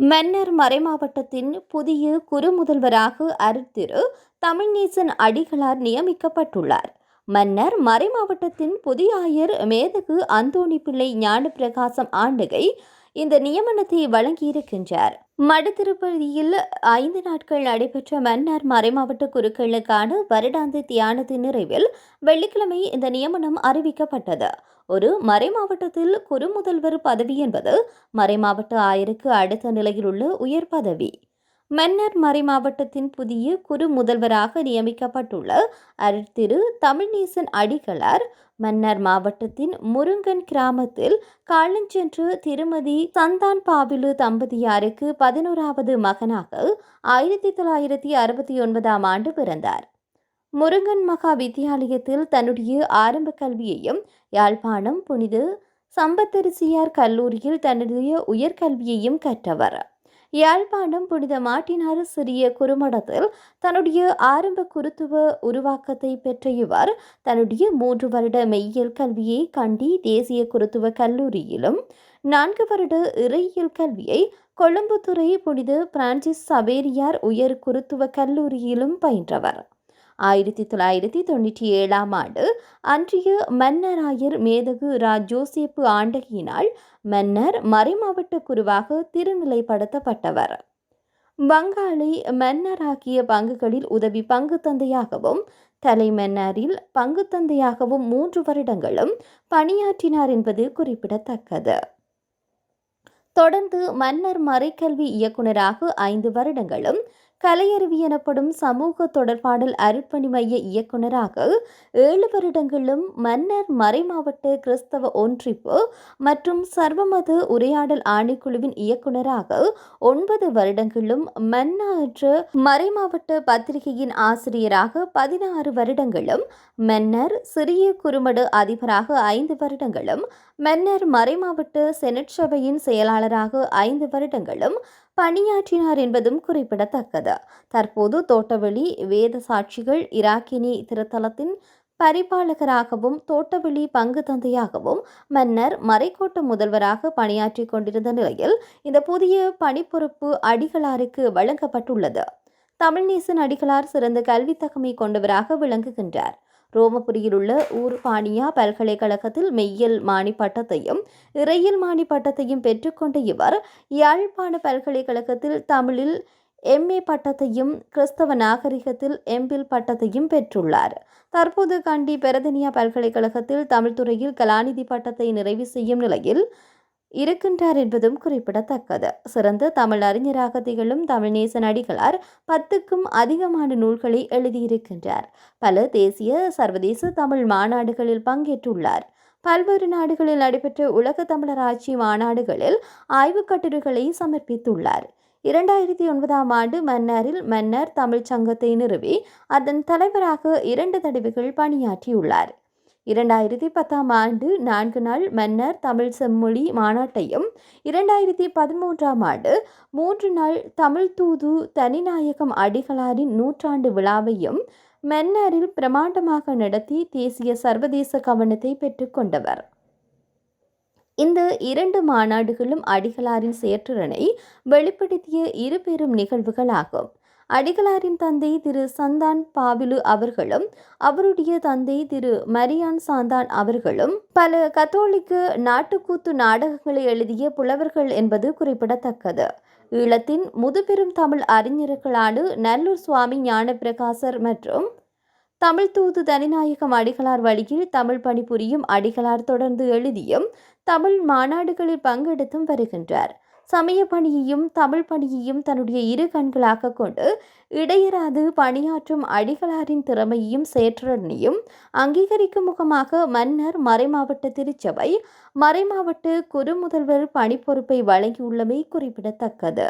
மன்னர் மறைமாவட்டத்தின் புதிய குறு முதல்வராக அருத்திரு தமிழ்நேசன் அடிகளார் நியமிக்கப்பட்டுள்ளார். மன்னர் மறைமாவட்டத்தின் புதிய ஆயர் மேதகு அந்தோணி பிள்ளை ஞானப்பிரகாசம் ஆண்டுகை இந்த நியமனத்தை வழங்கியிருக்கின்றார். மடுத்திருப்பதியில் ஐந்து நாட்கள் நடைபெற்ற மன்னார் மறைமாவட்ட குருக்களுக்கான வருடாந்த தியானத்தின் நிறைவில் வெள்ளிக்கிழமை இந்த நியமனம் அறிவிக்கப்பட்டது. ஒரு மறைமாவட்டத்தில் குறு முதல்வர் பதவி என்பது மறைமாவட்ட ஆயருக்கு அடுத்த நிலையில் உள்ள உயர் பதவி. மன்னர் மறைமாவட்டத்தின் புதிய குறு முதல்வராக நியமிக்கப்பட்டுள்ள அருட்திரு தமிழ்நேசன் அடிகளார் மன்னர் மாவட்டத்தின் முருங்கன் கிராமத்தில் காலஞ்சென்று திருமதி சந்தான் பாபிலு தம்பதியாருக்கு பதினோராவது மகனாக ஆயிரத்தி தொள்ளாயிரத்தி அறுபத்தி ஒன்பதாம் ஆண்டு பிறந்தார். முருங்கன் மகா வித்தியாலயத்தில் தன்னுடைய ஆரம்ப கல்வியையும் யாழ்ப்பாணம் புனித சம்பத்தரிசியார் கல்லூரியில் தன்னுடைய உயர்கல்வியையும் கற்றவர். யாழ்ப்பாணம் புனித மாட்டினாறு சிறிய குறுமடத்தில் தன்னுடைய ஆரம்ப குருத்துவ உருவாக்கத்தை பெற்ற இவர் தன்னுடைய மூன்று வருட மெய்யியல் கல்வியை கண்டி தேசிய குருத்துவ கல்லூரியிலும் நான்கு வருட இறையியல் கல்வியை கொழும்புத்துறை புனித பிரான்சிஸ் சவேரியார் உயர் குருத்துவ கல்லூரியிலும் பயின்றவர். ஆயிரத்தி தொள்ளாயிரத்தி தொண்ணூற்றி ஏழாம் ஆண்டு அன்றைய மன்னராயர் மேதகு ரா. ஜோசேப்பு ஆண்டகியினால் மன்னர் மறைமாவட்ட குருவாக திருநிலைப்படுத்தப்பட்டவர். வங்காளி மன்னராகிய பங்குகளில் உதவி பங்கு தந்தையாகவும் தலைமன்னரில் பங்கு தந்தையாகவும் மூன்று வருடங்களும் பணியாற்றினார் என்பது குறிப்பிடத்தக்கது. தொடர்ந்து மன்னர் மறைக்கல்வி இயக்குநராக ஐந்து வருடங்களும் கலையறிவி எனப்படும் சமூக தொடர்பாடல் அருட்பணி மைய இயக்குநராக ஏழு வருடங்களும் மன்னர் மறைமாவட்ட கிறிஸ்தவ ஒன்றிப்பு மற்றும் சர்வமத உரையாடல் ஆணைக்குழுவின் இயக்குநராக ஒன்பது வருடங்களும் மன்னாற்று மறைமாவட்ட பத்திரிகையின் ஆசிரியராக பதினாறு வருடங்களும் மன்னர் சிறிய குறுமடு அதிபராக ஐந்து வருடங்களும் மன்னர் மறைமாவட்ட செனட் சபையின் செயலாளராக ஐந்து வருடங்களும் பணியாற்றினார் என்பதும் குறிப்பிடத்தக்கது. தற்போது தோட்டவெளி வேத சாட்சிகள் இராக்கினி திருத்தலத்தின் பரிபாலகராகவும் தோட்டவெளி பங்கு தந்தையாகவும் மன்னர் மறைக்கோட்ட முதல்வராக பணியாற்றி கொண்டிருந்த நிலையில் இந்த புதிய பணிப்பொறுப்பு அடிகளாருக்கு வழங்கப்பட்டுள்ளது. தமிழ்நேசன் அடிகளார் சிறந்த கல்வி தகமை கொண்டவராக விளங்குகின்றார். ரோமபுரியில் உள்ள ஊர்பானியா பல்கலைக்கழகத்தில் மெய்யல் மாணி பட்டத்தையும் மாணிப்பட்டத்தையும் மாணி பட்டத்தையும் பெற்றுக்கொண்ட இவர் யாழ்ப்பாண பல்கலைக்கழகத்தில் தமிழில் எம்ஏ பட்டத்தையும் கிறிஸ்தவ நாகரிகத்தில் எம்பில் பட்டத்தையும் பெற்றுள்ளார். தற்போது கண்டி பெரதனியா பல்கலைக்கழகத்தில் தமிழ்துறையில் கலாநிதி பட்டத்தை நிறைவு செய்யும் நிலையில் இருக்கின்றார் என்பதும் குறிப்பிடத்தக்கது. சிறந்த தமிழ் அறிஞராக திகழும் தமிழ்நேச நடிகளார் பத்துக்கும் அதிகமான நூல்களை எழுதியிருக்கின்றார். பல தேசிய சர்வதேச தமிழ் மாநாடுகளில் பங்கேற்றுள்ளார். பல்வேறு நாடுகளில் நடைபெற்ற உலக தமிழராட்சி மாநாடுகளில் ஆய்வுக் கட்டுரைகளை சமர்ப்பித்துள்ளார். இரண்டாயிரத்தி ஒன்பதாம் ஆண்டு மன்னாரில் மன்னர் தமிழ்ச் சங்கத்தை நிறுவி அதன் தலைவராக இரண்டு தடவைகள் பணியாற்றியுள்ளார். இரண்டாயிரத்தி பத்தாம் ஆண்டு நான்கு நாள் மன்னர் தமிழ் செம்மொழி மாநாட்டையும் இரண்டாயிரத்தி பதிமூன்றாம் ஆண்டு மூன்று நாள் தமிழ் தூது தனிநாயகம் அடிகளாரின் நூற்றாண்டு விழாவையும் மன்னரில் பிரமாண்டமாக நடத்தி தேசிய சர்வதேச கவனத்தை பெற்றுக்கொண்டவர் இந்த இரண்டு மாநாடுகளும் அடிகளாரின் செயற்றிறனை வெளிப்படுத்திய இரு பெரும் நிகழ்வுகளாகும். அடிகளாரின் தந்தை திரு சந்தான் பாவிலு அவர்களும் அவருடைய தந்தை திரு மரியான் சாந்தான் அவர்களும் பல கத்தோலிக்க நாட்டுக்கூத்து நாடகங்களை எழுதிய புலவர்கள் என்பது குறிப்பிடத்தக்கது. ஈழத்தின் முதுபெரும் தமிழ் அறிஞர்களான நல்லூர் சுவாமி ஞானப்பிரகாசர் மற்றும் தமிழ் தூது தனிநாயகம் அடிகளார் வழியில் தமிழ் பணிபுரியும் அடிகளார் தொடர்ந்து எழுதியும் தமிழ் மாநாடுகளில் பங்கெடுத்தும் வருகின்றார். சமய பணியையும் தமிழ் பணியையும் தன்னுடைய இரு கண்களாக கொண்டு இடையராது பணியாற்றும் அடிகளாரின் திறமையையும் சேற்றனையும் அங்கீகரிக்கும் முகமாக மன்னர் மறைமாவட்ட திருச்சபை மறைமாவட்ட குறுமுதல்வர் பணிப்பொறுப்பை வழங்கியுள்ளமை குறிப்பிடத்தக்கது.